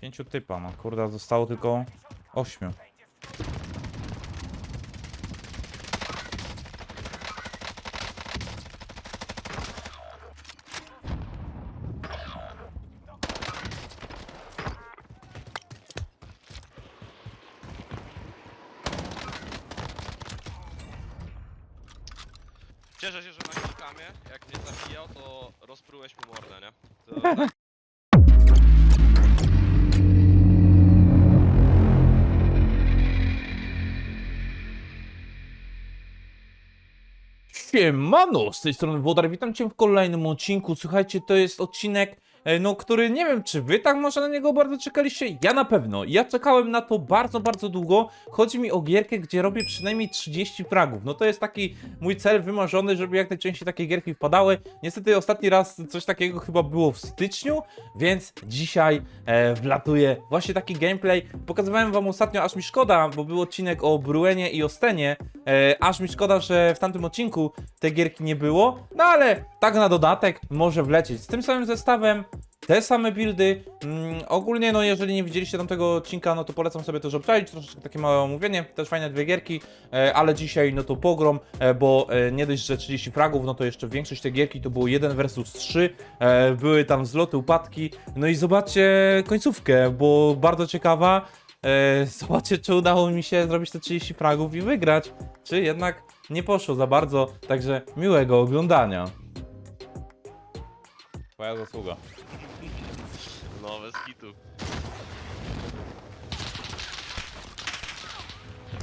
Pięciu typa, no kurde, zostało tylko ośmiu. Siemano, z tej strony Włodar, witam cię w kolejnym odcinku. Słuchajcie, to jest odcinek, no, który nie wiem, czy wy tak może na niego bardzo czekaliście? Ja na pewno. Ja czekałem na to bardzo, bardzo długo. Chodzi mi o gierkę, gdzie robię przynajmniej 30 fragów. No to jest taki mój cel wymarzony, żeby jak najczęściej takie gierki wpadały. Niestety ostatni raz coś takiego chyba było w styczniu, więc dzisiaj e, wlatuje właśnie taki gameplay. Pokazywałem wam ostatnio, aż mi szkoda, bo był odcinek o Bruenie i o Stenie. E, aż mi szkoda, że w tamtym odcinku tej gierki nie było, no ale tak na dodatek może wlecieć. Z tym samym zestawem, te same buildy. Mm, ogólnie, no jeżeli nie widzieliście tamtego odcinka, no to polecam sobie też obczaić, troszeczkę takie małe omówienie, też fajne dwie gierki, e, ale dzisiaj no to pogrom, e, bo e, nie dość, że 30 fragów, no to jeszcze większość tej gierki to było 1 versus 3, e, były tam zloty, upadki, no i zobaczcie końcówkę, bo bardzo ciekawa, e, zobaczcie czy udało mi się zrobić te 30 fragów i wygrać, czy jednak nie poszło za bardzo, także miłego oglądania. Twoja zasługa. No, bez kitu.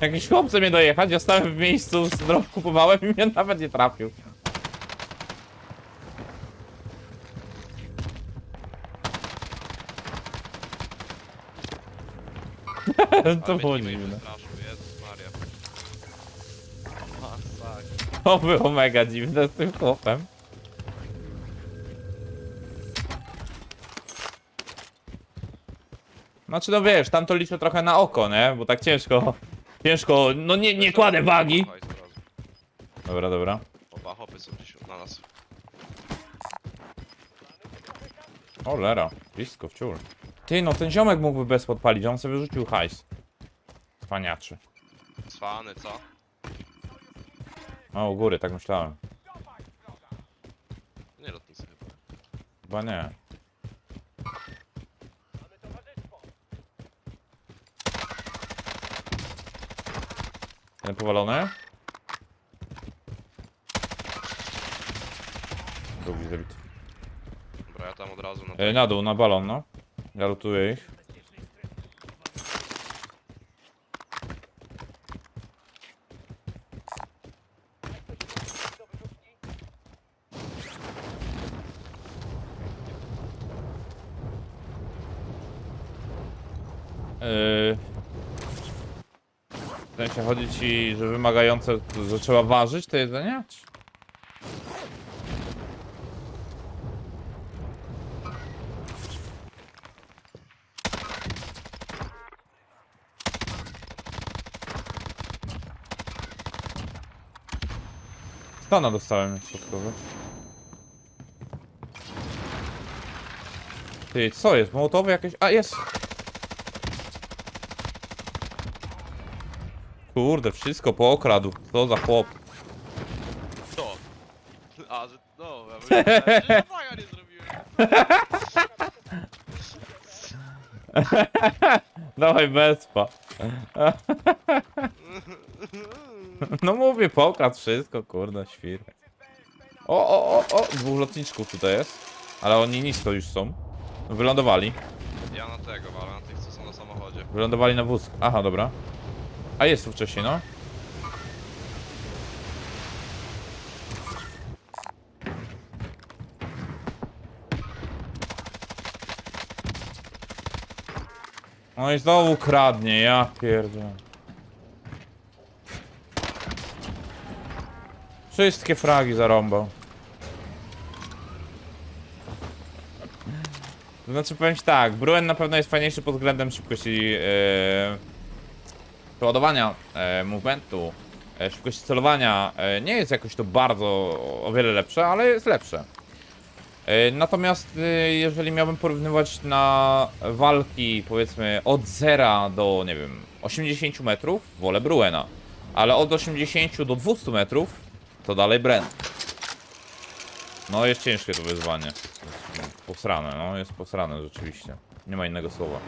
Jakiś chłop chce mnie dojechać, ja stałem w miejscu, z drop kupowałem i mnie nawet nie trafił. to Ale było mnie teammate dziwne. wystraszył, Jezus Maria. Masakra. To było mega dziwne z tym chłopem. Znaczy no wiesz, tam to liczę trochę na oko, nie? Bo tak ciężko, ciężko, no nie, nie kładę wagi. Dobra, dobra. Oba hopy są gdzieś na nas. O lera, blisko, wciul. Ty, no ten ziomek mógłby bez podpalić, on sobie wyrzucił hajs. Cwaniaczy. Cwany, co? O, u góry, tak myślałem. Nie lotnicy chyba. Chyba nie. Jeden powalony? Drugi zabity. Dobra, ja tam od razu na... E, na dół, na balon, no. Ja lutuję ich. Yy... W sensie chodzi ci, że wymagające, że trzeba ważyć to jedzenie? Stana dostałem środkowy. Ty, co jest? Mołotowy jakieś? A, jest! Kurde, wszystko pookradł. Co za chłop. To! A, że... No, ja myślałem, że nie zrobiłem. Dawaj bezpa. No mówię, pokradł wszystko, kurde, świr. O, o, o, o, dwóch lotniczków tutaj jest. Ale oni nisko już są. Wylądowali. Ja na tego, ale na tych, co są na samochodzie. Wylądowali na wózku. Aha, dobra. A jest tu wcześniej, no. No i znowu kradnie, ja pierdolę. Wszystkie fragi zarąbał. Znaczy powiem ci tak, Bruen na pewno jest fajniejszy pod względem szybkości e, przeładowania e, movementu, e, szybkości celowania. E, nie jest jakoś to bardzo o wiele lepsze, ale jest lepsze. E, Natomiast e, jeżeli miałbym porównywać na walki powiedzmy od 0 do nie wiem 80 metrów, wolę Bruena. Ale od 80 do 200 metrów to dalej Brent. No jest ciężkie to wyzwanie. Jest Posrane, no jest posrane rzeczywiście. Nie ma innego słowa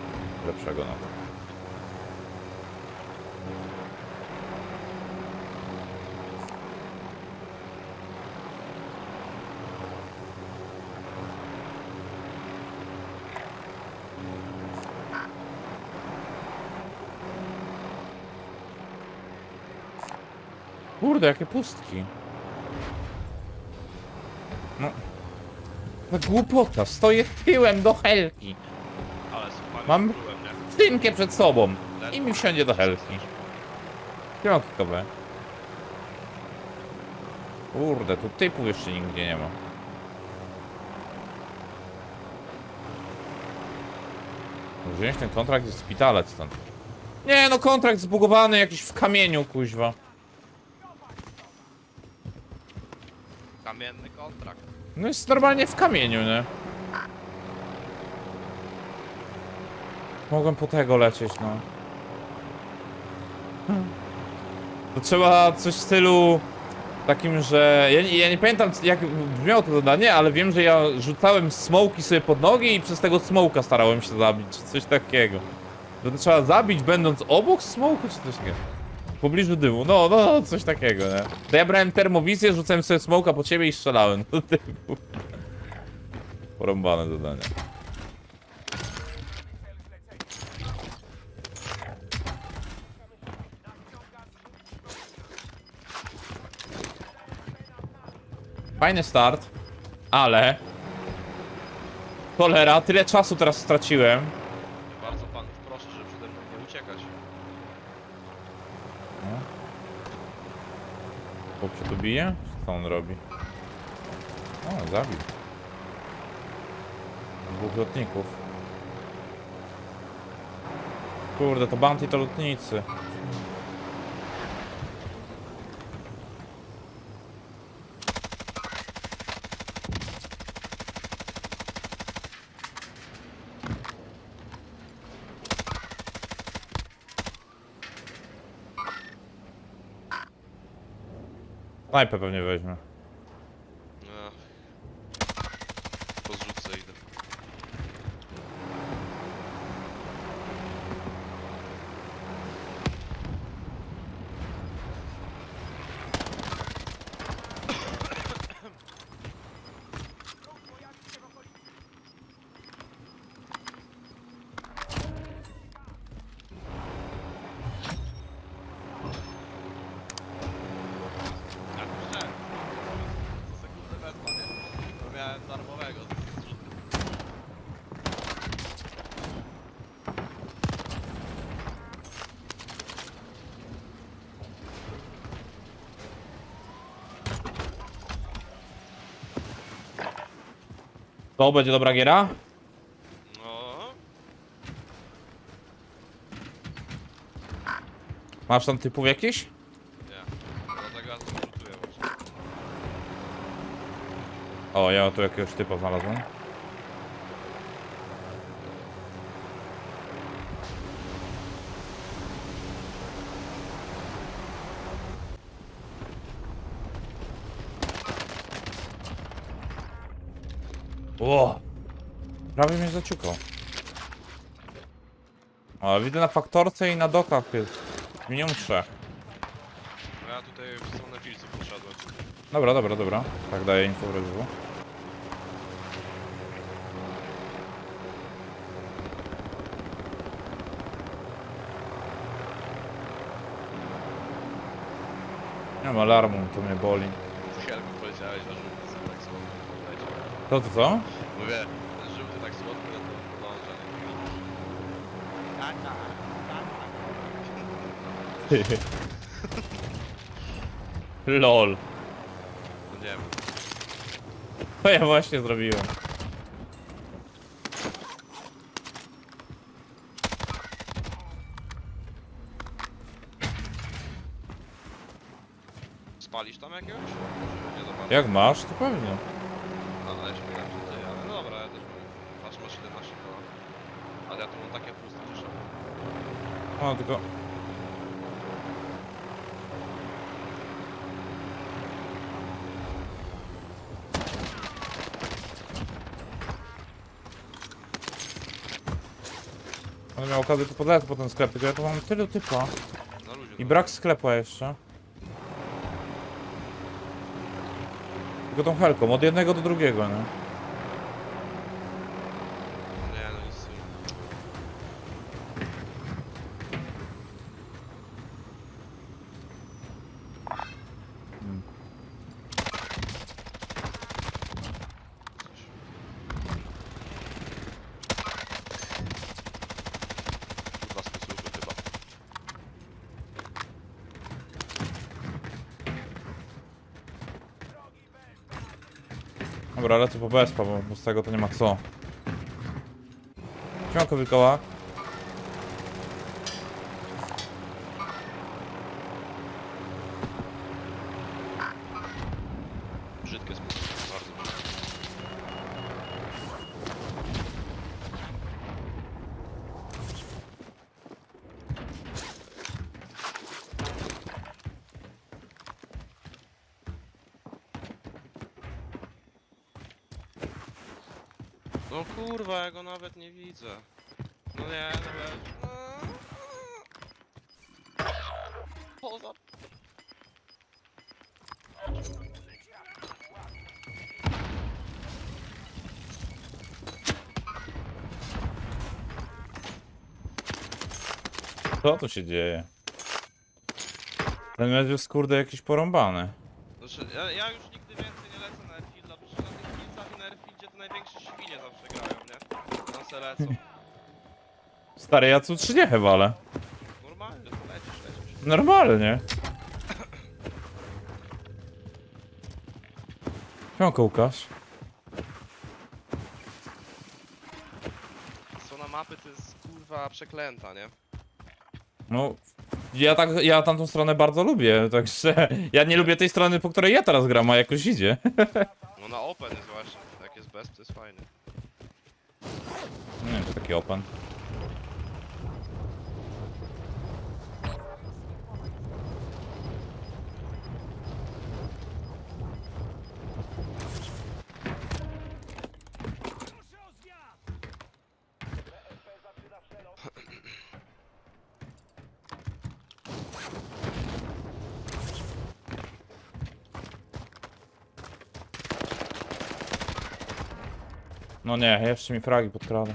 lepszego na to. Kurde, jakie pustki. No. Ta głupota, stoję tyłem do helki. Ale super. Mam- Byłem, nie? Tynkę przed sobą. I mi wsiądzie do helki. Piątkowe. Kurde, tu typów jeszcze nigdzie nie ma. Wziąć ten kontrakt jest szpitalec stąd. Nie no, kontrakt zbugowany jakiś w kamieniu, kuźwa. Kamienny kontrakt. No jest normalnie w kamieniu, nie? Mogłem po tego lecieć, no. To trzeba coś w stylu takim, że... Ja, nie- ja nie pamiętam jak brzmiało to zadanie, ale wiem, że ja rzucałem smoki sobie pod nogi i przez tego smoka starałem się zabić, czy coś takiego. To trzeba zabić będąc obok smoku, czy coś takiego. W pobliżu dymu, no, no, coś takiego, nie? To ja brałem termowizję, rzucałem sobie smoka po ciebie i strzelałem do typu. Porąbane zadanie. Fajny start, ale... Cholera, tyle czasu teraz straciłem. Bardzo panów proszę, żeby przede mną nie uciekać. Chłop się tu bije? Co on robi? O, zabił. Dwóch lotników. Kurde, to bounty to lotnicy. Snajpę pewnie weźmie. No. Po zrzutce idę. Jak myślałem, co sekundę wezmę, nie? Bo miałem darmowego z zrzutki. To będzie dobra giera? No, Masz tam typów jakiś? nie. Dlatego ja to rzutuję właśnie. O, ja tu jakiegoś typa znalazłem. Ło! Prawie mnie zaciukał. O, widzę na faktorce i na dokach jest. Minimum trzech. No ja tutaj w stronę filców poszedłem. Dobra, dobra, dobra. Tak daję info w W. Nie mam alarmu, to mnie boli. Ty Helmi powiedziałeś, że żółty są tak słodko. Leci. To to co? Mówię, ten żółty tak słodko, no to podąża, nie? Tata, LOL. No nie wiem. To ja właśnie zrobiłem. Spalisz tam jakiegoś? Żeby nie zobaczyć. Jak masz, to pewnie. No, ale się pytam, czy ty. ja tu mam takie puste ciszę. O, tylko... On miał okazję tu podleć po ten sklep, tylko ja tu mam tyle typa. Na luzie. I no. brak sklepa jeszcze. Tylko tą helką, od jednego do drugiego? Nie, no nic. nie. Kurwa sposoby chyba. Bo bo z tego to nie ma co. Siemanko wilkołak. No kurwa, ja go nawet nie widzę. No nie, wiesz. Poza... Co tu się dzieje? Ten jest kurde jakiś porąbany. Znaczy, ja, ja już nigdy więcej nie lecę na Airfielda, bo że na tych fieldach i na Airfieldzie to świnie zawsze grają, nie? Tam se lecą. Stary, ja tu 3 nie wale. Normalnie, to lecisz, lecisz. Normalnie. Siemanko Łukasz. Strona mapy to jest kurwa przeklęta, nie? No, ja tak, ja tamtą stronę bardzo lubię, także ja nie lubię tej strony, po której ja teraz gram, a jakoś idzie. No na open jest właśnie, jak jest best to jest fajny. Nie wiem, czy taki open. No nie, jeszcze mi fragi podkrada.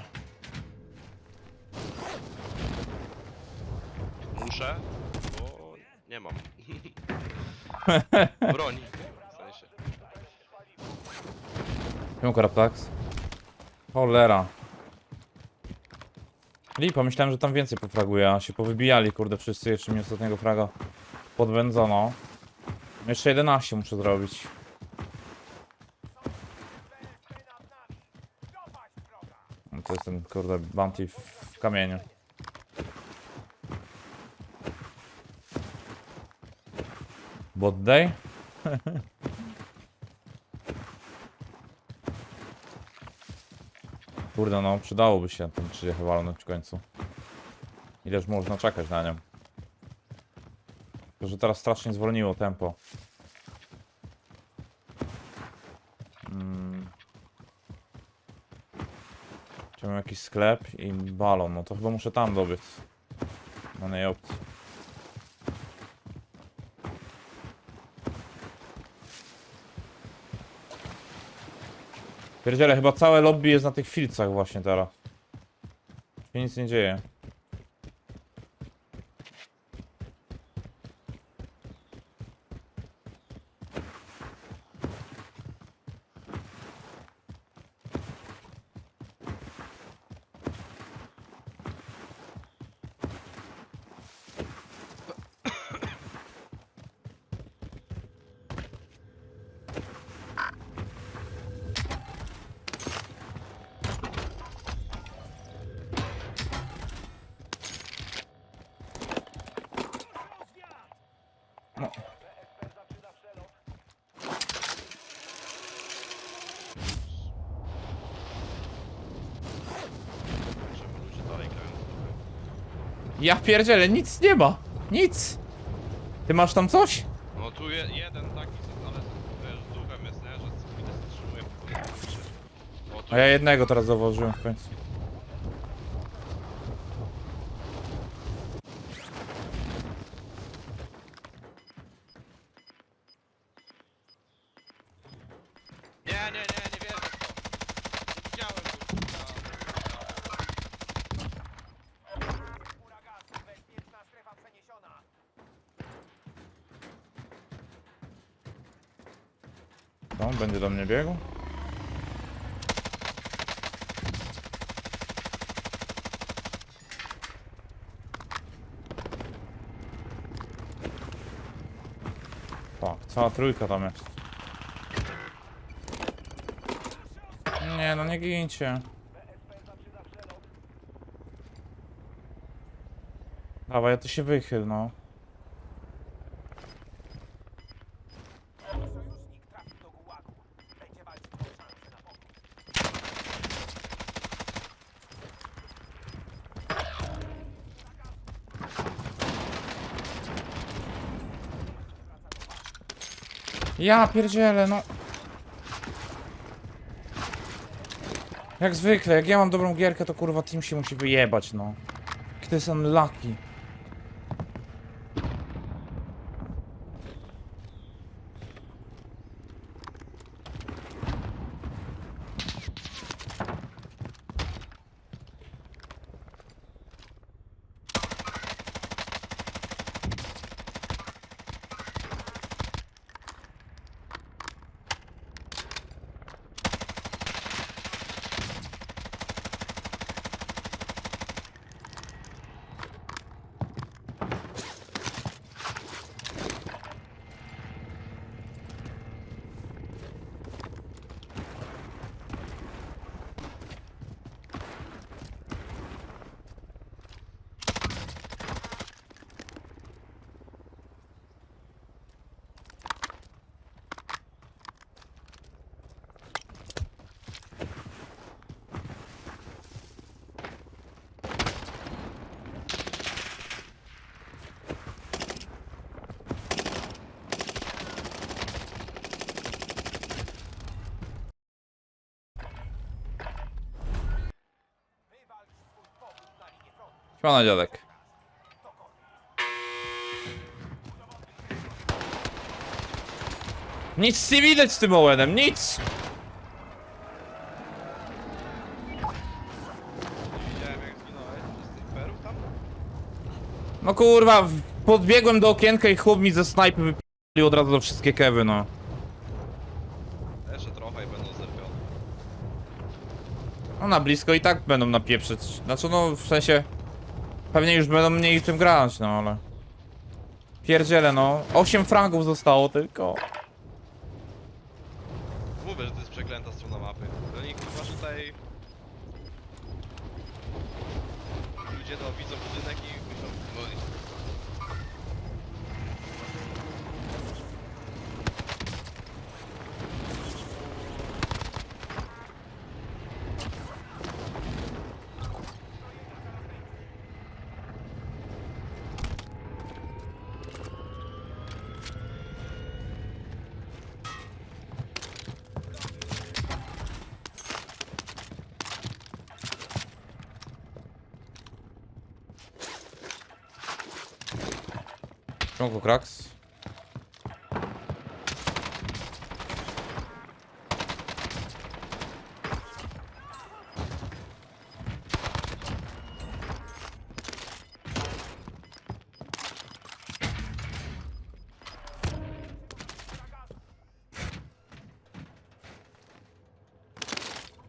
Muszę, bo nie mam. Broni, w sensie. Siemanko Raptax. Cholera. Lipa, myślałem, że tam więcej pofraguje, a się powybijali, kurde, wszyscy, jeszcze mi ostatniego fraga podwędzono. Jeszcze 11 muszę zrobić. No to jest ten, kurde, bounty w kamieniu. Bot day? Kurde, no przydałoby się ten 30 walnąć w końcu. Ileż można czekać na nią. Tylko, że teraz strasznie zwolniło tempo. Mm. Chciałbym jakiś sklep i balon, no to chyba muszę tam dobiec. No nie opcji. Pierdziele, chyba całe lobby jest na tych filcach właśnie teraz. Się nic nie dzieje. Ja pierdzielę, nic nie ma. Nic. Ty masz tam coś? No tu je, jeden taki, ale wiesz, z duchem jest, nie? Że chwilę zatrzymuje po prostu. O, tu A ja jednego teraz założyłem w końcu. Nie, nie, nie, nie wierzę w to. Widziałem go, kurwa. Będzie do mnie biegł. Tak, cała trójka tam jest. Nie, no nie gincie. Dawaj, ja to się wychyl, no. Ja pierdzielę, no. Jak zwykle, jak ja mam dobrą gierkę, to kurwa team się musi wyjebać, no. Jaki to jest Śmiana dziadek. Nic nie widać z tym Owenem, nic! Widziałem jak zginąłeś przez tych perów tam? No kurwa, w- podbiegłem do okienka i chłop mi ze snajpy wypilił od razu do wszystkie kewy, no. Jeszcze trochę i będą zerwione. No na blisko i tak będą napieprzyć. Znaczy no, w sensie... Pewnie już będą mniej tym grać, no ale... Pierdziele no, 8 fragów zostało tylko. Mówię, że to jest przeklęta strona mapy. Oni kurwa tutaj... Ludzie no widzą budynek i myślą, Ciągu kraks.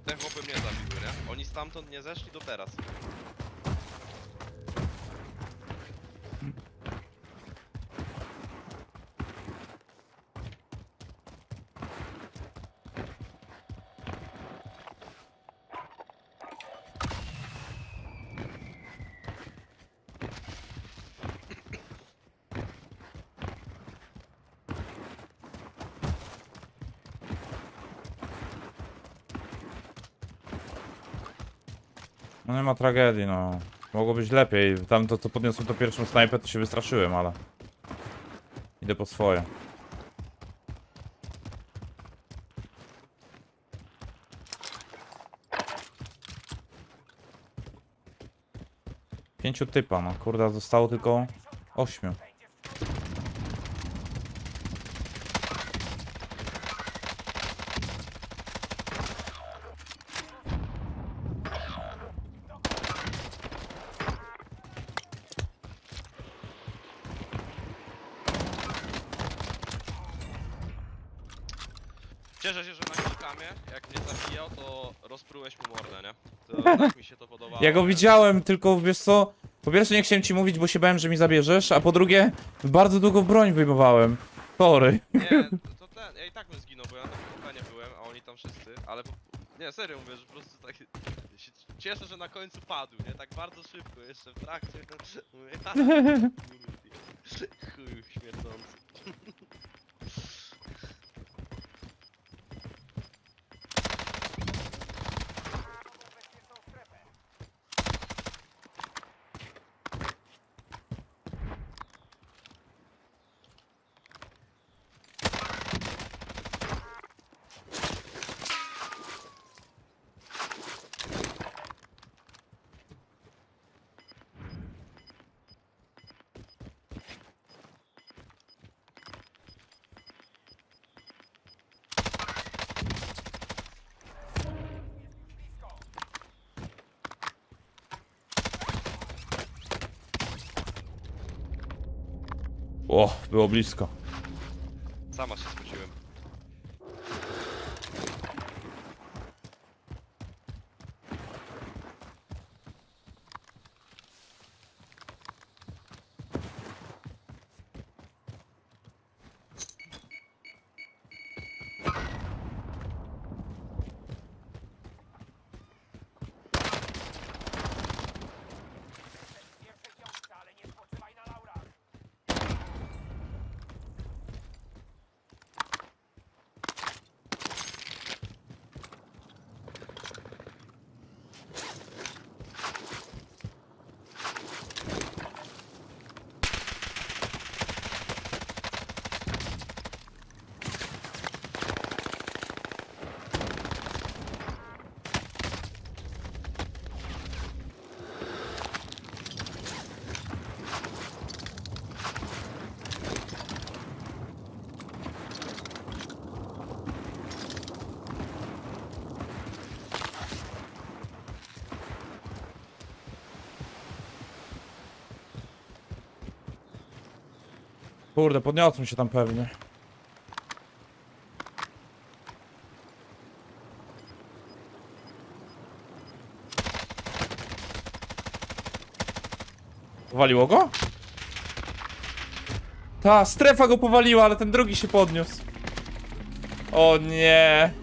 Te chłopy mnie zabiły, nie? Oni stamtąd nie zeszli do teraz. No nie ma tragedii, no. Mogło być lepiej. Tam to, co podniosłem to pierwszą snajpę, to się wystraszyłem, ale... Idę po swoje. Pięciu typa, no kurde, zostało tylko ośmiu. Cieszę się, że na kilkamie, jak mnie zabijał, to rozprułeś mu mordę, nie? To tak mi się to podobało. Ja go nie? widziałem, tylko wiesz co? Po pierwsze nie chciałem ci mówić, bo się bałem, że mi zabierzesz, a po drugie bardzo długo broń wyjmowałem. Sorry. Nie, to ten, ja i tak bym zginął, bo ja na nie byłem, a oni tam wszyscy, ale po... Nie, serio mówię, że po prostu tak się cieszę, że na końcu padł, nie? Tak bardzo szybko, jeszcze w trakcie. Mówię, chuj śmierdzący. O, było blisko. Kurde, podniosłem się tam pewnie. Powaliło go? Ta, strefa go powaliła, ale ten drugi się podniósł. O nie.